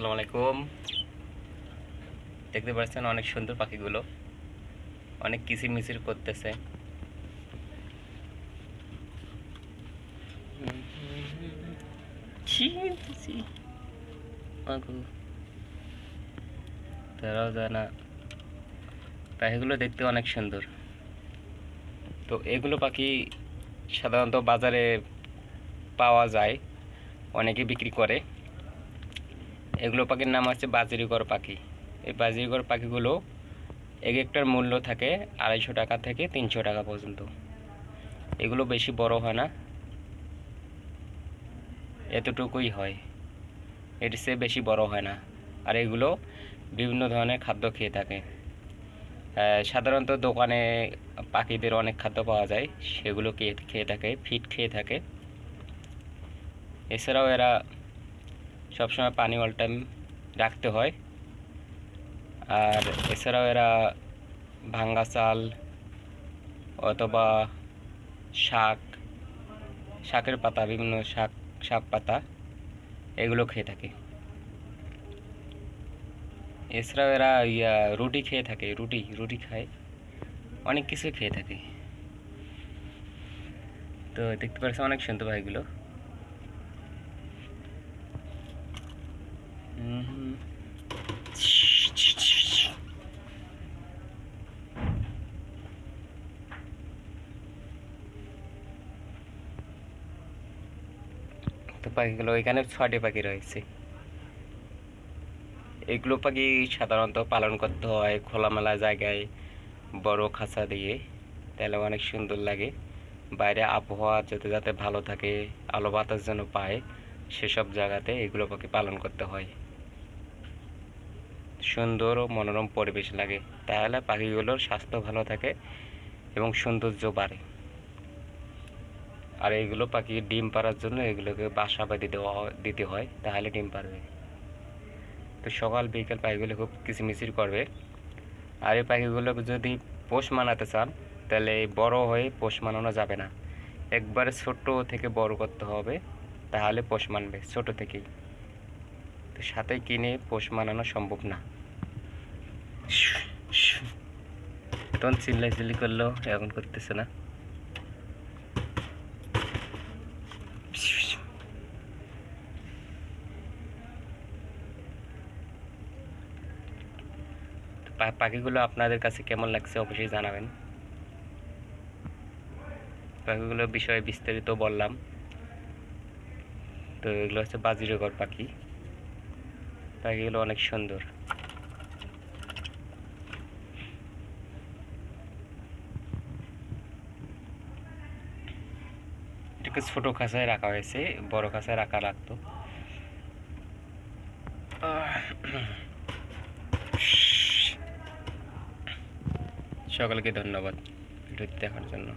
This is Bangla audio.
আসসালামু আলাইকুম। দেখতে পাচ্ছেন অনেক সুন্দর পাখিগুলো। অনেক কিচির মিচির করতেছে। তারাও পাখিগুলো দেখতে অনেক সুন্দর। তো এগুলো পাখি সাধারণত বাজারে পাওয়া যায়। অনেকে বিক্রি করে। এগুলো পাখির নাম হচ্ছে বাজিরিগর পাখি। এই বাজিরিগর পাখিগুলো এক একটার মূল্য থাকে আড়াইশো টাকা থেকে তিনশো টাকা পর্যন্ত। এগুলো বেশি বড় হয় না। এতটুকুই হয়। এর চেয়ে বেশি বড় হয় না। আর এগুলো বিভিন্ন ধরনের খাদ্য খেয়ে থাকে। সাধারণত দোকানে পাখিদের অনেক খাদ্য পাওয়া যায়। সেগুলো খেয়ে খেয়ে থাকে ফিট খেয়ে থাকে। এছাড়াও এরা সবসময় পানি অল টাইম রাখতে হয়। আর এছাড়াও এরা ভাঙ্গা চাল অথবা শাক, শাকের পাতা, বিভিন্ন শাক শাক পাতা, এগুলো খেয়ে থাকে। এছাড়াও এরা ইয়া, রুটি খেয়ে থাকে, রুটি রুটি খায়। অনেক কিছু খেয়ে থাকে। তো দেখতে পাচ্ছি অনেক সুন্দর ভাইগুলো। পাখিগুলো এখানে পাখি রয়েছে। এগুলো পাখি সাধারণত পালন করতে হয় খোলামেলা জায়গায়, বড় খাঁচা দিয়ে। তাহলে অনেক সুন্দর লাগে। বাইরে আবহাওয়া যাতে যাতে ভালো থাকে, আলো বাতাস যেন পায়, সেসব জায়গাতে এগুলো পাখি পালন করতে হয়। সুন্দর ও মনোরম পরিবেশ লাগে। তাহলে পাখিগুলোর স্বাস্থ্য ভালো থাকে এবং সৌন্দর্য বাড়ে। আর এইগুলো পাখি ডিম পাড়ার জন্য এগুলোকে বাসা বাঁধি দেওয়া দিতে হয়, তাহলে ডিম পারবে তো সকাল, বিকেল পাখিগুলো খুব কিচিমিচির করবে। আর এই পাখিগুলোকে যদি পোষ মানাতে চান, তাহলে বড় হয়ে পোষ মানানো যাবে না। একবারে ছোট থেকে বড় করতে হবে, তাহলে পোষ মানবে, ছোট থেকেই। সাথে কিনে পোষ মানানো সম্ভব না। তখন চিল্লাই চিল্লি করল, এখন করতেছে না। পাখিগুলো আপনাদের কাছে কেমন লাগছে অবশ্যই জানাবেন। পাখিগুলোর বিষয়ে বিস্তারিত বললাম। তো এগুলো হচ্ছে বাজিরগর পাখি। পাখিগুলো অনেক সুন্দর। এটাকে ছোট খাঁচায় রাখা হয়েছে, বড় খাঁচায় রাখা লাগতো। সকলকে ধন্যবাদ ভিডিওটি দেখার জন্য।